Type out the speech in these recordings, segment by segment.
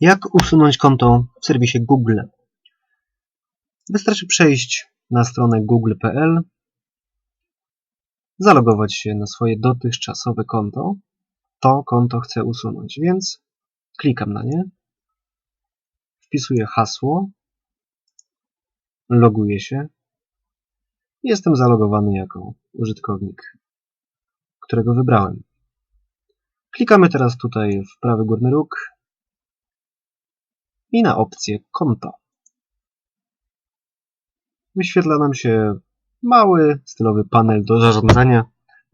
Jak usunąć konto w serwisie Google? Wystarczy przejść na stronę google.pl, zalogować się na swoje dotychczasowe konto. To konto chcę usunąć, więc klikam na nie, wpisuję hasło, loguję się. Jestem zalogowany jako użytkownik, którego wybrałem. Klikamy teraz tutaj w prawy górny róg i na opcję konto. Wyświetla nam się mały, stylowy panel do zarządzania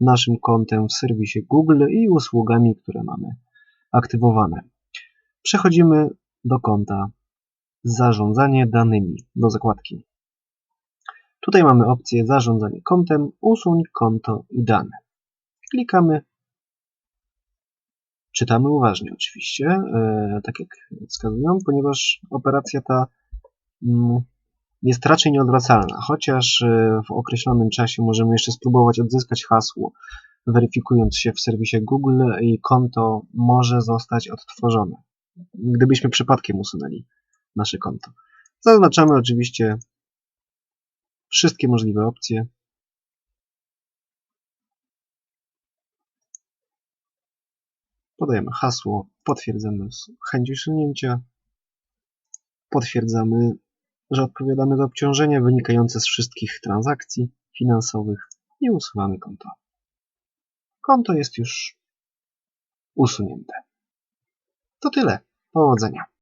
naszym kontem w serwisie Google i usługami, które mamy aktywowane. Przechodzimy do konta Zarządzanie danymi, do zakładki. Tutaj mamy opcję Zarządzanie kontem, usuń konto i dane. Klikamy Czytamy uważnie oczywiście, e, tak jak wskazują, ponieważ operacja ta mm, jest raczej nieodwracalna, chociaż e, w określonym czasie możemy jeszcze spróbować odzyskać hasło, weryfikując się w serwisie Google i konto może zostać odtworzone, gdybyśmy przypadkiem usunęli nasze konto. Zaznaczamy oczywiście wszystkie możliwe opcje, Podajemy hasło, potwierdzamy chęć usunięcia, potwierdzamy, że odpowiadamy za obciążenia wynikające z wszystkich transakcji finansowych i usuwamy konto. Konto jest już usunięte. To tyle. Powodzenia.